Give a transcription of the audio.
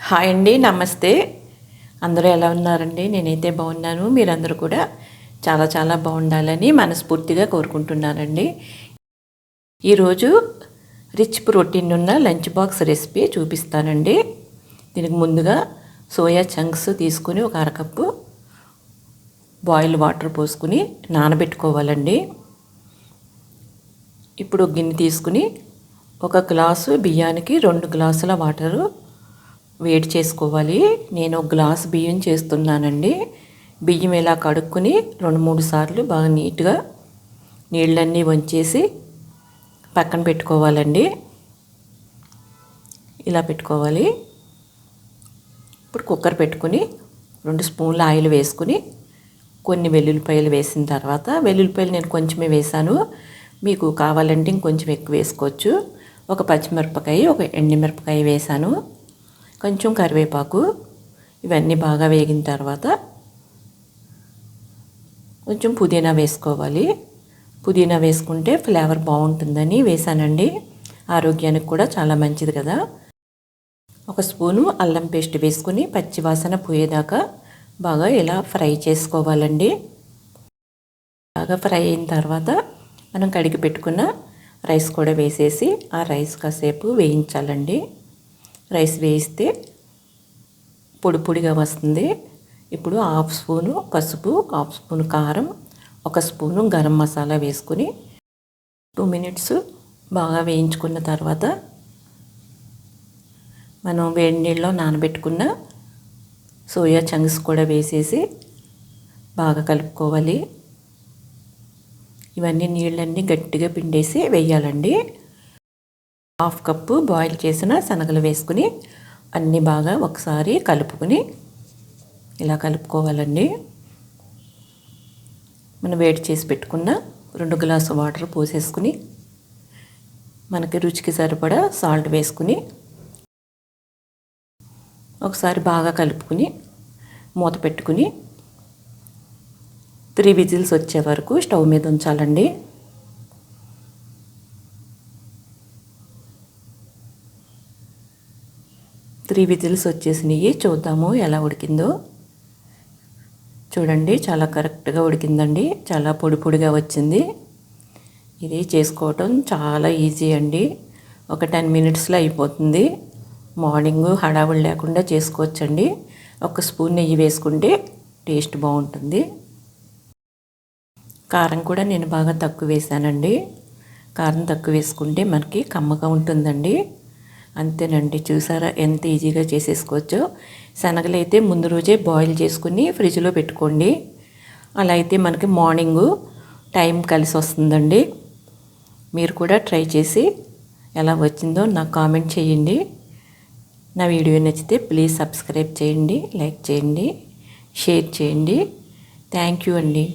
Hi అండి నమస్తే. అందరూ ఎలా ఉన్నారండి? నేనైతే బాగున్నాను. మీరందరూ కూడా చాలా చాలా బాగుండాలని మనస్ఫూర్తిగా కోరుకుంటున్నానండి. ఈరోజు రిచ్ ప్రోటీన్ ఉన్న లంచ్ బాక్స్ రెసిపీ చూపిస్తానండి. దీనికి ముందుగా సోయా చంక్స్ తీసుకుని ఒక అరకప్పు బాయిల్ వాటర్ పోసుకుని నానబెట్టుకోవాలండి. ఇప్పుడు గిన్నె తీసుకుని ఒక గ్లాసు బియ్యానికి రెండు గ్లాసుల వాటరు వేడి చేసుకోవాలి. నేను ఒక గ్లాస్ బియ్యం చేస్తున్నానండి. బియ్యం ఇలా కడుక్కుని రెండు మూడు సార్లు బాగా నీట్గా నీళ్ళన్నీ వంచేసి పక్కన పెట్టుకోవాలండి. ఇలా పెట్టుకోవాలి. ఇప్పుడు కుక్కర్ పెట్టుకుని రెండు స్పూన్ల ఆయిల్ వేసుకుని కొన్ని వెల్లుల్లిపాయలు వేసిన తర్వాత వెల్లుల్లిపాయలు నేను కొంచెమే వేసాను. మీకు కావాలంటే ఇంకొంచెం ఎక్కువ వేసుకోవచ్చు. ఒక పచ్చిమిరపకాయ ఒక ఎండిమిరపకాయ వేసాను. కొంచెం కరివేపాకు ఇవన్నీ బాగా వేగిన తర్వాత కొంచెం పుదీనా వేసుకోవాలి. పుదీనా వేసుకుంటే ఫ్లేవర్ బాగుంటుందని వేసానండి. ఆరోగ్యానికి కూడా చాలా మంచిది కదా. ఒక స్పూను అల్లం పేస్ట్ వేసుకుని పచ్చివాసన పోయేదాకా బాగా ఇలా ఫ్రై చేసుకోవాలండి. బాగా ఫ్రై అయిన తర్వాత మనం కడిగి పెట్టుకున్న రైస్ కూడా వేసేసి ఆ రైస్ కాసేపు వేయించాలండి. రైస్ వేయిస్తే పొడి పొడిగా వస్తుంది. ఇప్పుడు హాఫ్ స్పూను పసుపు హాఫ్ స్పూన్ కారం ఒక స్పూను గరం మసాలా వేసుకుని టూ మినిట్స్ బాగా వేయించుకున్న తర్వాత మనం వేడి నీళ్ళలో నానబెట్టుకున్న సోయా చంక్స్ కూడా వేసేసి బాగా కలుపుకోవాలి. ఇవన్నీ నీళ్ళన్నీ గట్టిగా పిండేసి వేయాలండి. హాఫ్ కప్పు బాయిల్ చేసిన శనగలు వేసుకుని అన్నీ బాగా ఒకసారి కలుపుకుని ఇలా కలుపుకోవాలండి. మనం వేడి చేసి పెట్టుకున్న రెండు గ్లాసు వాటర్ పోసేసుకుని మనకి రుచికి సరిపడా సాల్ట్ వేసుకుని ఒకసారి బాగా కలుపుకుని మూత పెట్టుకుని త్రీ విజిల్స్ వచ్చే వరకు స్టవ్ మీద ఉంచాలండి. త్రీ విజిల్స్ వచ్చేసినాయి. చూద్దాము ఎలా ఉడికిందో. చూడండి చాలా కరెక్ట్గా ఉడికిందండి. చాలా పొడి పొడిగా వచ్చింది. ఇది చేసుకోవటం చాలా ఈజీ అండి. ఒక టెన్ మినిట్స్లో అయిపోతుంది. మార్నింగ్ హడావుడి లేకుండా చేసుకోవచ్చండి. ఒక స్పూన్ నెయ్యి వేసుకుంటే టేస్ట్ బాగుంటుంది. కారం కూడా నేను బాగా తక్కువ వేసానండి. కారం తక్కువ వేసుకుంటే మనకి కమ్మగా ఉంటుందండి. అంతేనండి. చూసారా ఎంత ఈజీగా చేసేసుకోవచ్చో. శనగలు అయితే ముందు రోజే బాయిల్ చేసుకుని ఫ్రిడ్జ్లో పెట్టుకోండి. అలా అయితే మనకి మార్నింగు టైం కలిసి వస్తుందండి. మీరు కూడా ట్రై చేసి ఎలా వచ్చిందో నాకు కామెంట్ చేయండి. నా వీడియో నచ్చితే ప్లీజ్ సబ్స్క్రైబ్ చేయండి లైక్ చేయండి షేర్ చేయండి. థ్యాంక్ యూ అండి.